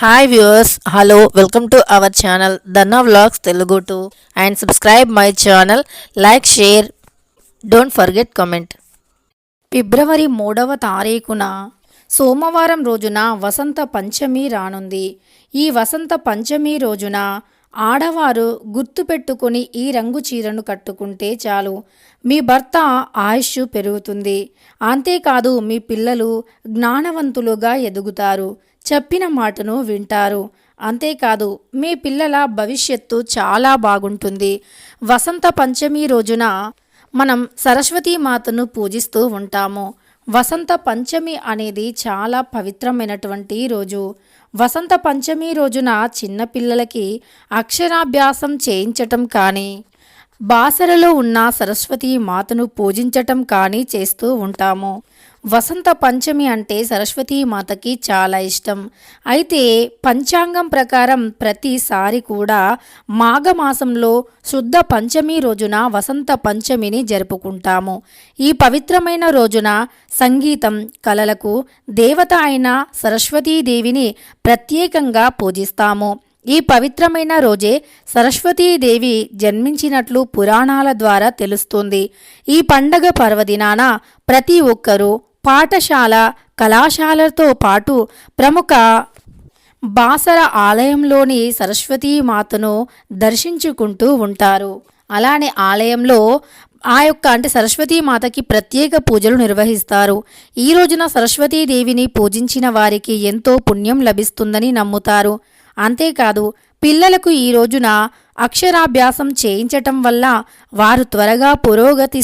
Hi viewers hello welcome to our channel Danna vlogs Telugu to and subscribe my channel like share don't forget comment ఫిబ్రవరి మూడవ తారీఖున సోమవారం రోజున వసంత పంచమి రానుంది. ఈ వసంత పంచమి రోజున ఆడవారు గుర్తుపెట్టుకొని ఈ రంగు చీరను కట్టుకుంటే చాలు. మీ భర్త ఆయుష్ పెరుగుతుంది. అంతేకాదు మీ పిల్లలు జ్ఞానవంతులుగా ఎదుగుతారు. చెప్పిన మాటను వింటారు. అంతేకాదు మీ పిల్లల భవిష్యత్తు చాలా బాగుంటుంది. వసంత పంచమి రోజున మనం సరస్వతీ మాతను పూజిస్తూ ఉంటాము. వసంత పంచమి అనేది చాలా పవిత్రమైనటువంటి రోజు. వసంత పంచమి రోజున చిన్నపిల్లలకి అక్షరాభ్యాసం చేయించటం కానీ బాసరలో ఉన్న సరస్వతి మాతను పూజించటం కానీ చేస్తూ ఉంటాము. వసంత పంచమి అంటే సరస్వతీ మాతకి చాలా ఇష్టం. అయితే పంచాంగం ప్రకారం ప్రతిసారి కూడా మాఘమాసంలో శుద్ధ పంచమి రోజున వసంత పంచమిని జరుపుకుంటాము. ఈ పవిత్రమైన రోజున సంగీతం కళలకు దేవత అయిన సరస్వతీదేవిని ప్రత్యేకంగా పూజిస్తాము. ఈ పవిత్రమైన రోజే సరస్వతీదేవి జన్మించినట్లు పురాణాల ద్వారా తెలుస్తుంది. ఈ పండగ పర్వదినాన ప్రతి ఒక్కరూ పాఠశాల కళాశాలతో పాటు ప్రముఖ బాసర ఆలయంలోని సరస్వతీ మాతను దర్శించుకుంటూ ఉంటారు. అలానే ఆలయంలో ఆ యొక్క అంటే సరస్వతీ మాతకి ప్రత్యేక పూజలు నిర్వహిస్తారు. ఈ రోజున సరస్వతీదేవిని పూజించిన వారికి ఎంతో పుణ్యం లభిస్తుందని నమ్ముతారు. అంతేకాదు పిల్లలకు ఈ రోజున అక్షరాభ్యాసం చేయించటం వల్ల వారు త్వరగా పురోగతి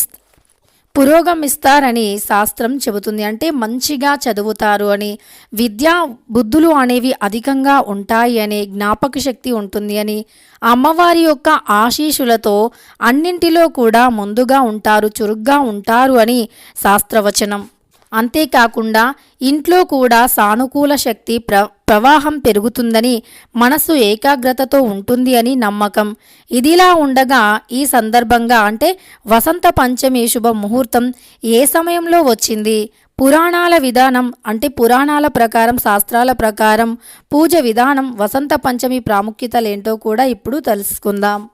పురోగమిస్తారని శాస్త్రం చెబుతుంది. అంటే మంచిగా చదువుతారు అని విద్యా బుద్ధులు అనేవి అధికంగా ఉంటాయి అనే జ్ఞాపక శక్తి ఉంటుంది అని అమ్మవారి యొక్క ఆశీషులతో అన్నింటిలో కూడా ముందుగా ఉంటారు చురుగ్గా ఉంటారు అని శాస్త్రవచనం. అంతేకాకుండా ఇంట్లో కూడా సానుకూల శక్తి ప్ర ప్రవాహం పెరుగుతుందని మనసు ఏకాగ్రతతో ఉంటుంది అని నమ్మకం. ఇదిలా ఉండగా ఈ సందర్భంగా అంటే వసంత పంచమి శుభ ముహూర్తం ఏ సమయంలో వచ్చింది? పురాణాల విధానం అంటే పురాణాల ప్రకారం శాస్త్రాల ప్రకారం పూజ విధానం వసంత పంచమి ప్రాముఖ్యతలేంటో కూడా ఇప్పుడు తెలుసుకుందాం.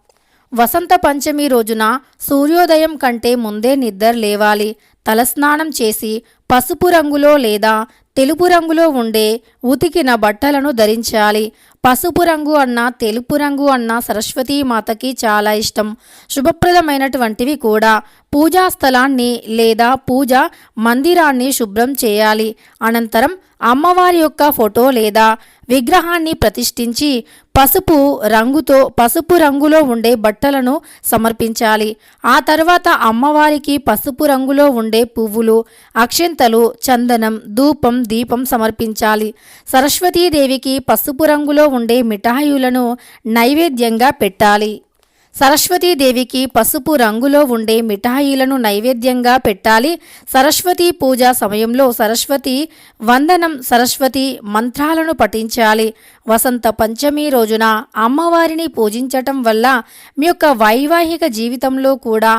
వసంత పంచమి రోజున సూర్యోదయం కంటే ముందే నిద్ర లేవాలి. తలస్నానం చేసి పసుపు రంగులో లేదా తెలుపు రంగులో ఉండే ఉతికిన బట్టలను ధరించాలి. పసుపు రంగు అన్న తెలుపు రంగు అన్న సరస్వతీ మాతకి చాలా ఇష్టం. శుభప్రదమైనటువంటివి కూడా. పూజా స్థలాన్ని లేదా పూజ మందిరాన్ని శుభ్రం చేయాలి. అనంతరం అమ్మవారి యొక్క ఫోటో లేదా విగ్రహాన్ని ప్రతిష్ఠించి పసుపు రంగుతో పసుపు రంగులో ఉండే బట్టలను సమర్పించాలి. ఆ తర్వాత అమ్మవారికి పసుపు రంగులో ఉండే పువ్వులు అక్షంతలు చందనం ధూపం దీపం సమర్పించాలి. సరస్వతీదేవికి పసుపు రంగులో ఉండే మిఠాయిలను నైవేద్యంగా పెట్టాలి. సరస్వతీదేవికి పసుపు రంగులో ఉండే మిఠాయిలను నైవేద్యంగా పెట్టాలి. సరస్వతి పూజ సమయంలో సరస్వతి వందనం సరస్వతి మంత్రాలను పఠించాలి. వసంత పంచమి రోజున అమ్మవారిని పూజించటం వల్ల మీ యొక్క వైవాహిక జీవితంలో కూడా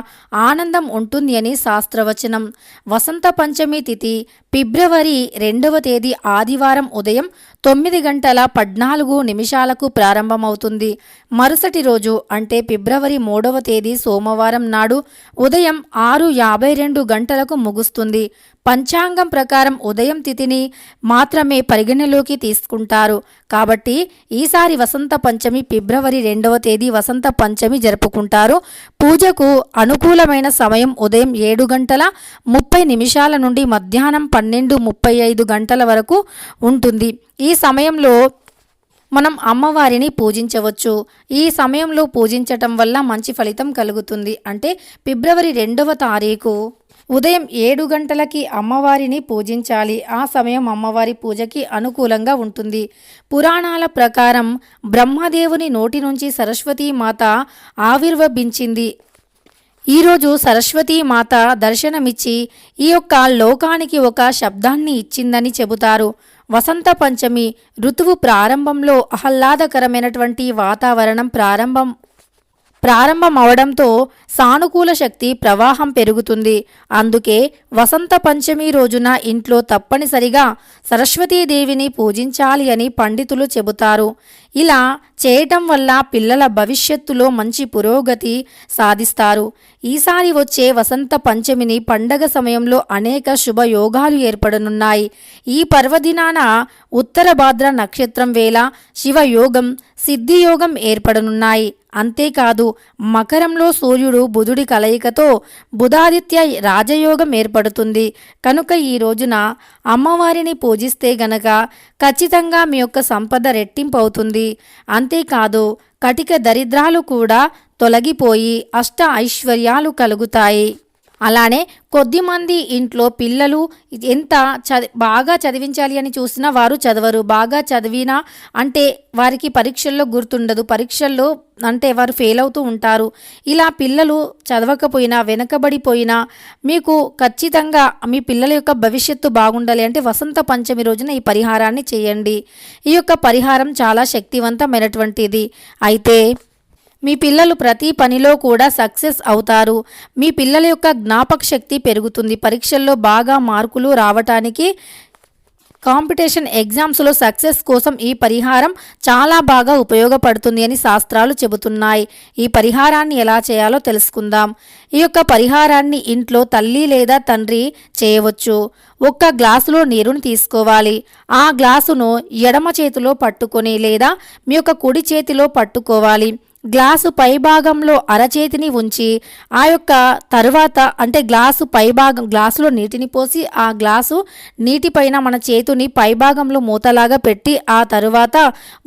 ఆనందం ఉంటుంది అని శాస్త్రవచనం. వసంత పంచమి తిథి ఫిబ్రవరి రెండవ తేదీ ఆదివారం ఉదయం తొమ్మిది గంటల పద్నాలుగు నిమిషాలకు ప్రారంభమవుతుంది. మరుసటి రోజు అంటే ఫిబ్రవరి మూడవ తేదీ సోమవారం నాడు ఉదయం ఆరు యాభై రెండు గంటలకు ముగుస్తుంది. పంచాంగం ప్రకారం ఉదయం తిథిని మాత్రమే పరిగణలోకి తీసుకుంటారు. కాబట్టి ఈసారి వసంత పంచమి ఫిబ్రవరి రెండవ తేదీ వసంత పంచమి జరుపుకుంటారు. పూజకు అనుకూలమైన సమయం ఉదయం ఏడు గంటల ముప్పై నిమిషాల నుండి మధ్యాహ్నం పన్నెండు ముప్పై ఐదు గంటల వరకు ఉంటుంది. ఈ సమయంలో మనం అమ్మవారిని పూజించవచ్చు. ఈ సమయంలో పూజించటం వల్ల మంచి ఫలితం కలుగుతుంది. అంటే ఫిబ్రవరి రెండవ తారీఖు ఉదయం ఏడు గంటలకి అమ్మవారిని పూజించాలి. ఆ సమయం అమ్మవారి పూజకి అనుకూలంగా ఉంటుంది. పురాణాల ప్రకారం బ్రహ్మదేవుని నోటి నుంచి సరస్వతీ మాత ఆవిర్భవించింది. ఈరోజు సరస్వతీ మాత దర్శనమిచ్చి ఈ యొక్క లోకానికి ఒక శబ్దాన్ని ఇచ్చిందని చెబుతారు. వసంత పంచమి ఋతువు ప్రారంభంలో ఆహ్లాదకరమైనటువంటి వాతావరణం ప్రారంభం ప్రారంభమవడంతో సానుకూల శక్తి ప్రవాహం పెరుగుతుంది. అందుకే వసంత పంచమి రోజున ఇంట్లో తప్పనిసరిగా సరస్వతీదేవిని పూజించాలి అని పండితులు చెబుతారు. ఇలా చేయటం వల్ల పిల్లల భవిష్యత్తులో మంచి పురోగతి సాధిస్తారు. ఈసారి వచ్చే వసంత పంచమిని పండగ సమయంలో అనేక శుభయోగాలు ఏర్పడనున్నాయి. ఈ పర్వదినాన ఉత్తర భాద్ర నక్షత్రం వేళ శివయోగం సిద్ధియోగం ఏర్పడనున్నాయి. అంతేకాదు మకరంలో సూర్యుడు బుధుడి కలయికతో బుధాదిత్య రాజయోగం ఏర్పడుతుంది. కనుక ఈ రోజున అమ్మవారిని పూజిస్తే గనక ఖచ్చితంగా మీ యొక్క సంపద రెట్టింపు అవుతుంది అంతేకాదు కటిక దరిద్రాలు కూడా తొలగిపోయి అష్ట ఐశ్వర్యాలు కలుగుతాయి. అలానే కొద్దిమంది ఇంట్లో పిల్లలు ఎంత చది బాగా చదివించాలి అని చూసినా వారు చదవరు. బాగా చదివినా అంటే వారికి పరీక్షల్లో గుర్తుండదు. పరీక్షల్లో అంటే వారు ఫెయిల్ అవుతూ ఉంటారు. ఇలా పిల్లలు చదవకపోయినా వెనకబడిపోయినా మీకు ఖచ్చితంగా మీ పిల్లల యొక్క భవిష్యత్తు బాగుండాలి అంటే వసంత పంచమి రోజున ఈ పరిహారాన్ని చేయండి. ఈ యొక్క పరిహారం చాలా శక్తివంతమైనటువంటిది. అయితే మీ పిల్లలు ప్రతి పనిలో కూడా సక్సెస్ అవుతారు. మీ పిల్లల యొక్క జ్ఞాపక శక్తి పెరుగుతుంది. పరీక్షల్లో బాగా మార్కులు రావటానికి కాంపిటీషన్ ఎగ్జామ్స్లో సక్సెస్ కోసం ఈ పరిహారం చాలా బాగా ఉపయోగపడుతుంది అని శాస్త్రాలు చెబుతున్నాయి. ఈ పరిహారాన్ని ఎలా చేయాలో తెలుసుకుందాం. ఈ యొక్క పరిహారాన్ని ఇంట్లో తల్లి లేదా తండ్రి చేయవచ్చు. ఒక్క గ్లాసులో నీరుని తీసుకోవాలి. ఆ గ్లాసును ఎడమ చేతిలో పట్టుకొని లేదా మీ యొక్క కుడి చేతిలో పట్టుకోవాలి. గ్లాసు పైభాగంలో అరచేతిని ఉంచి ఆ యొక్క తరువాత అంటే గ్లాసు పైభాగం గ్లాసులో నీటిని పోసి ఆ గ్లాసు నీటిపైన మన చేతుని పైభాగంలో మూతలాగా పెట్టి ఆ తరువాత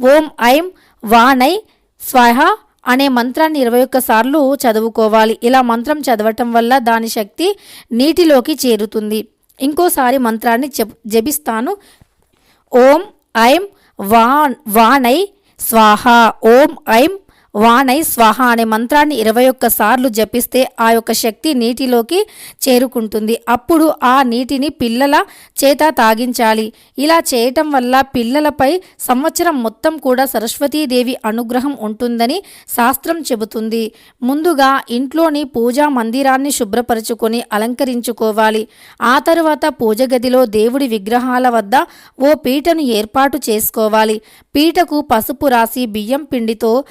ఓం ఐం వానై స్వహ అనే మంత్రాన్ని ఇరవై ఒక్క సార్లు చదువుకోవాలి. ఇలా మంత్రం చదవటం వల్ల దాని శక్తి నీటిలోకి చేరుతుంది. ఇంకోసారి మంత్రాన్ని జపిస్తాను. ఓం ఐం వాన్ వానై స్వాహ. ఓం ఐం వానై స్వాహ అనే మంత్రాన్ని ఇరవై ఒక్క సార్లు జపిస్తే ఆ యొక్క శక్తి నీటిలోకి చేరుకుంటుంది. అప్పుడు ఆ నీటిని పిల్లల చేత తాగించాలి. ఇలా చేయటం వల్ల పిల్లలపై సంవత్సరం మొత్తం కూడా సరస్వతీదేవి అనుగ్రహం ఉంటుందని శాస్త్రం చెబుతుంది. ముందుగా ఇంట్లోని పూజా మందిరాన్ని శుభ్రపరచుకొని అలంకరించుకోవాలి. ఆ తరువాత పూజ గదిలో దేవుడి విగ్రహాల వద్ద ఓ పీటను ఏర్పాటు చేసుకోవాలి. పీటకు పసుపు రాసి బియ్యం పిండితో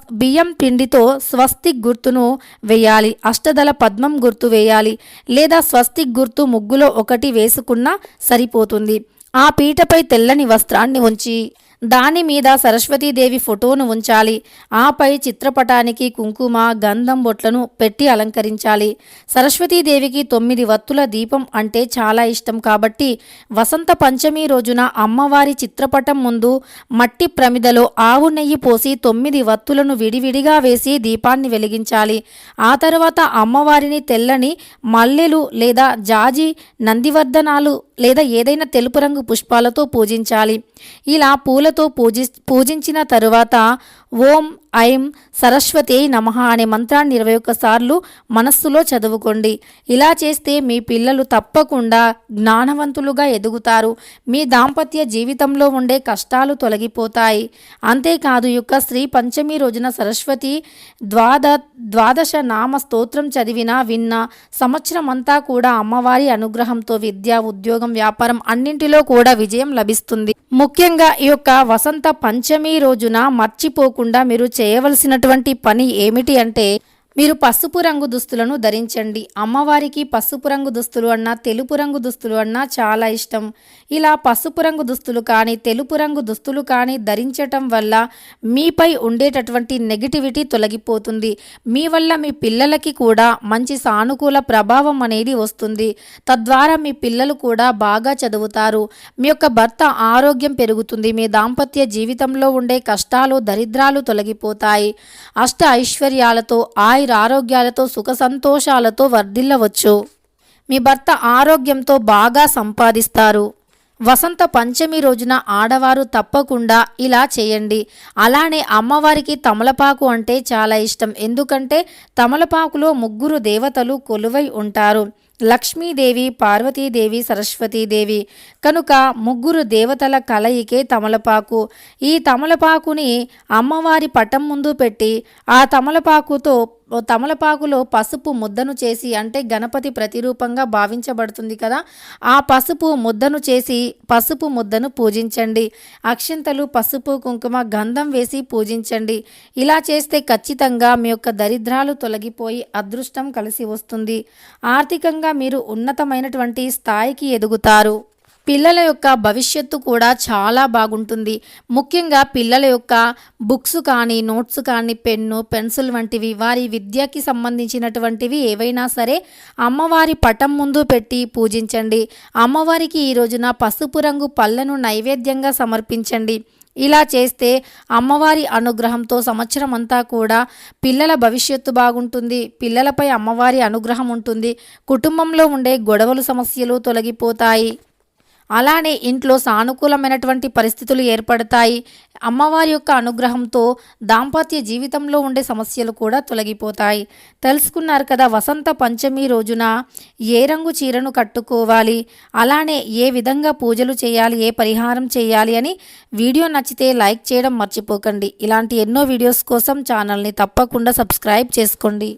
స్వస్ బియ్యం పిండితో స్వస్తిక్ గుర్తును వేయాలి. అష్టదల పద్మం గుర్తు వేయాలి. లేదా స్వస్తిక్ గుర్తు ముగ్గులో ఒకటి వేసుకున్నా సరిపోతుంది. ఆ పీటపై తెల్లని వస్త్రాన్ని ఉంచి దాని మీద సరస్వతీదేవి ఫోటోను ఉంచాలి. ఆపై చిత్రపటానికి కుంకుమ గంధం బొట్లను పెట్టి అలంకరించాలి. సరస్వతీదేవికి తొమ్మిది వత్తుల దీపం అంటే చాలా ఇష్టం కాబట్టి వసంత పంచమి రోజున అమ్మవారి చిత్రపటం ముందు మట్టి ప్రమిదలో ఆవు నెయ్యి పోసి తొమ్మిది వత్తులను విడివిడిగా వేసి దీపాన్ని వెలిగించాలి. ఆ తర్వాత అమ్మవారిని తెల్లని మల్లెలు లేదా జాజి నందివర్ధనాలు లేదా ఏదైనా తెలుపు రంగు పుష్పాలతో పూజించాలి. ఇలా పూల పూలతో పూజి పూజించిన తరువాత ఓం ఐం సరస్వతి నమః అనే మంత్రాన్ని ఇరవై ఒక్కసార్లు మనస్సులో చదువుకోండి. ఇలా చేస్తే మీ పిల్లలు తప్పకుండా జ్ఞానవంతులుగా ఎదుగుతారు. మీ దాంపత్య జీవితంలో ఉండే కష్టాలు తొలగిపోతాయి. అంతేకాదు యొక్క శ్రీ పంచమి రోజున సరస్వతి ద్వాద ద్వాదశ నామ స్తోత్రం చదివినా విన్నా సంవత్సరం అంతా కూడా అమ్మవారి అనుగ్రహంతో విద్య ఉద్యోగం వ్యాపారం అన్నింటిలో కూడా విజయం లభిస్తుంది. ముఖ్యంగా ఈ యొక్క వసంత పంచమి రోజున మర్చిపోకుండా మీరు చేయవలసినటువంటి పని ఏమిటి అంటే మీరు పసుపు రంగు దుస్తులను ధరించండి. అమ్మవారికి పసుపు రంగు దుస్తులు అన్నా తెలుపు రంగు దుస్తులు అన్నా చాలా ఇష్టం. ఇలా పసుపు రంగు దుస్తులు కానీ తెలుపు రంగు దుస్తులు కానీ ధరించటం వల్ల మీపై ఉండేటటువంటి నెగిటివిటీ తొలగిపోతుంది. మీ వల్ల మీ పిల్లలకి కూడా మంచి సానుకూల ప్రభావం అనేది వస్తుంది. తద్వారా మీ పిల్లలు కూడా బాగా చదువుతారు. మీ యొక్క భర్త ఆరోగ్యం పెరుగుతుంది. మీ దాంపత్య జీవితంలో ఉండే కష్టాలు దరిద్రాలు తొలగిపోతాయి. అష్ట ఐశ్వర్యాలతో ఆయుర ఆరోగ్యాలతో సుఖ సంతోషాలతో వర్ధిల్లవచ్చు. మీ భర్త ఆరోగ్యంతో బాగా సంపాదిస్తారు. వసంత పంచమి రోజున ఆడవారు తప్పకుండా ఇలా చేయండి. అలానే అమ్మవారికి తమలపాకు అంటే చాలా ఇష్టం. ఎందుకంటే తమలపాకులో ముగ్గురు దేవతలు కొలువై ఉంటారు. లక్ష్మీదేవి పార్వతీదేవి సరస్వతీదేవి. కనుక ముగ్గురు దేవతల కలయికే తమలపాకు. ఈ తమలపాకుని అమ్మవారి పటం ముందు పెట్టి ఆ తమలపాకుతో తమలపాకులో పసుపు ముద్దను చేసి అంటే గణపతి ప్రతిరూపంగా భావించబడుతుంది కదా ఆ పసుపు ముద్దను చేసి పసుపు ముద్దను పూజించండి. అక్షింతలు పసుపు కుంకుమ గంధం వేసి పూజించండి. ఇలా చేస్తే ఖచ్చితంగా మీ యొక్క దరిద్రాలు తొలగిపోయి అదృష్టం కలిసి వస్తుంది. ఆర్థికంగా మీరు ఉన్నతమైనటువంటి స్థాయికి ఎదుగుతారు. పిల్లల యొక్క భవిష్యత్తు కూడా చాలా బాగుంటుంది. ముఖ్యంగా పిల్లల యొక్క బుక్స్ కానీ నోట్స్ కానీ పెన్ను పెన్సిల్ వంటివి వారి విద్యకి సంబంధించినటువంటివి ఏవైనా సరే అమ్మవారి పటం ముందు పెట్టి పూజించండి. అమ్మవారికి ఈ రోజున పసుపు రంగు పళ్ళను నైవేద్యంగా సమర్పించండి. ఇలా చేస్తే అమ్మవారి అనుగ్రహంతో సంవత్సరం అంతా కూడా పిల్లల భవిష్యత్తు బాగుంటుంది. పిల్లలపై అమ్మవారి అనుగ్రహం ఉంటుంది. కుటుంబంలో ఉండే గొడవలు సమస్యలు తొలగిపోతాయి. అలానే ఇంట్లో సానుకూలమైనటువంటి పరిస్థితులు ఏర్పడతాయి. అమ్మవారి యొక్క అనుగ్రహంతో దాంపత్య జీవితంలో ఉండే సమస్యలు కూడా తొలగిపోతాయి. తెలుసుకున్నారు కదా వసంత పంచమి రోజున ఏ రంగు చీరను కట్టుకోవాలి అలానే ఏ విధంగా పూజలు చేయాలి ఏ పరిహారం చేయాలి అని వీడియో నచ్చితే లైక్ చేయడం మర్చిపోకండి. ఇలాంటి ఎన్నో వీడియోస్ కోసం ఛానల్ని తప్పకుండా సబ్స్క్రైబ్ చేసుకోండి.